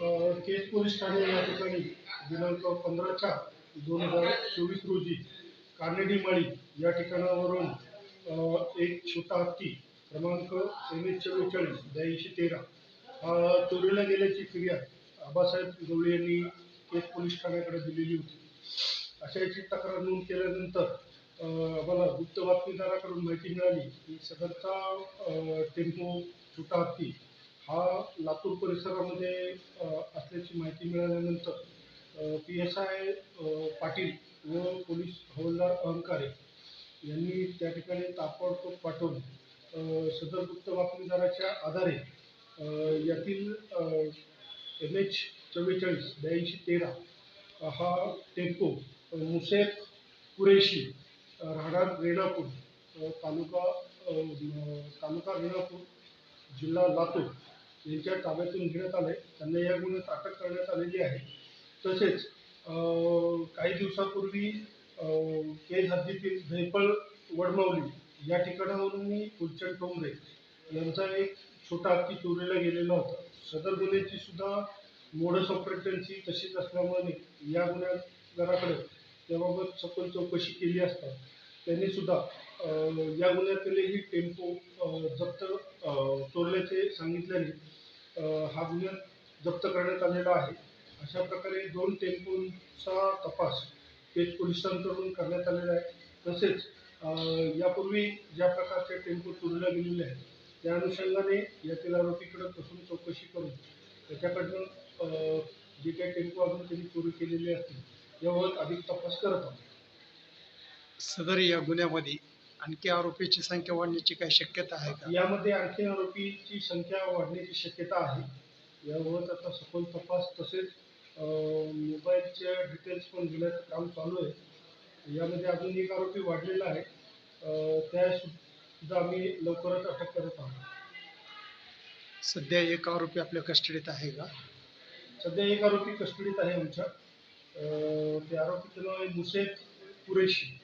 Kaij police Thane या ठिकाणी दिनांक पंधरा चार दोन हजार चोवीस रोजी कानेडी माळी या ठिकाणावरून एक छोटा हत्ती क्रमांक एम एच चव्वेचाळीस ब्याऐंशी तेरा हा चोरीला गेल्याची फिर्याद आबासाहेब गवळी यांनी केज पोलीस ठाण्याकडे दिलेली होती. अशा याची तक्रार नोंद केल्यानंतर आम्हाला गुप्त बातमीदाराकडून माहिती मिळाली की सदरचा टेम्पो छोटा हत्ती हा लातूर परिसरामध्ये असल्याची माहिती मिळाल्यानंतर पी एस आय पाटील व पोलीस हवालदार अहंकारे यांनी त्या ठिकाणी ताबडतोब पाठवून सदर गुप्त बातमीदाराच्या आधारे यातील एम एच चव्वेचाळीस ब्याऐंशी तेरा हा टेम्पो मुसेफ कुरेशी राहणार रेणापूर तालुका तालुका रेणापूर जिल्हा लातूर. यांच्या ताब्यातून घेण्यात आले त्यांना या गुन्ह्यात अटक करण्यात आलेली आहे. तसेच काही दिवसापूर्वी केज हद्दीतील झैपळ वडमावली या ठिकाणावरून मी फुलचंद टोंबरे यांचा एक छोटा हत्ती चोरीला गेलेला होता. सदर गुन्ह्याची सुद्धा मोडस ऑपरेटरची तशीच असल्यामुळे या गुन्हेगाराकडे त्याबाबत सखोल चौकशी केली असता त्यांनी सुद्धा या गुन्ह्यातीलही टेम्पो जप्त चोरल्याचे सांगितल्याने हा गुन्हा जप्त करण्यात आलेला आहे. अशा प्रकारे दोन टेम्पोंचा तपास पेठ पोलिसांकडून करण्यात आलेला आहे. तसेच यापूर्वी ज्या प्रकारचे टेम्पो चोरीला गेलेले आहेत त्या अनुषंगाने यातील आरोपीकडे कसून चौकशी करून त्याच्याकडनं जे काही टेम्पो अजून त्यांनी चोरी केलेले असतील याबाबत अधिक तपास करत आहोत. सदर या गुन्ह्यामध्ये आणखी आरोपीची संख्या वाढण्याची काही शक्यता आहे का? यामध्ये आणखी आरोपीची संख्या वाढण्याची शक्यता आहे. याबाबत आता सखोल तपास तसेच मोबाईलच्या डिटेल्स पण घेण्याचं काम चालू आहे. यामध्ये अजून एक आरोपी वाढलेला आहे. त्या सुद्धा आम्ही लवकरच अटक करत आहोत. सध्या एक आरोपी आपल्या कस्टडीत आहे का? सध्या एक आरोपी कस्टडीत आहे आमच्या. त्या आरोपीचं नाव आहे मुसेफ कुरेशी.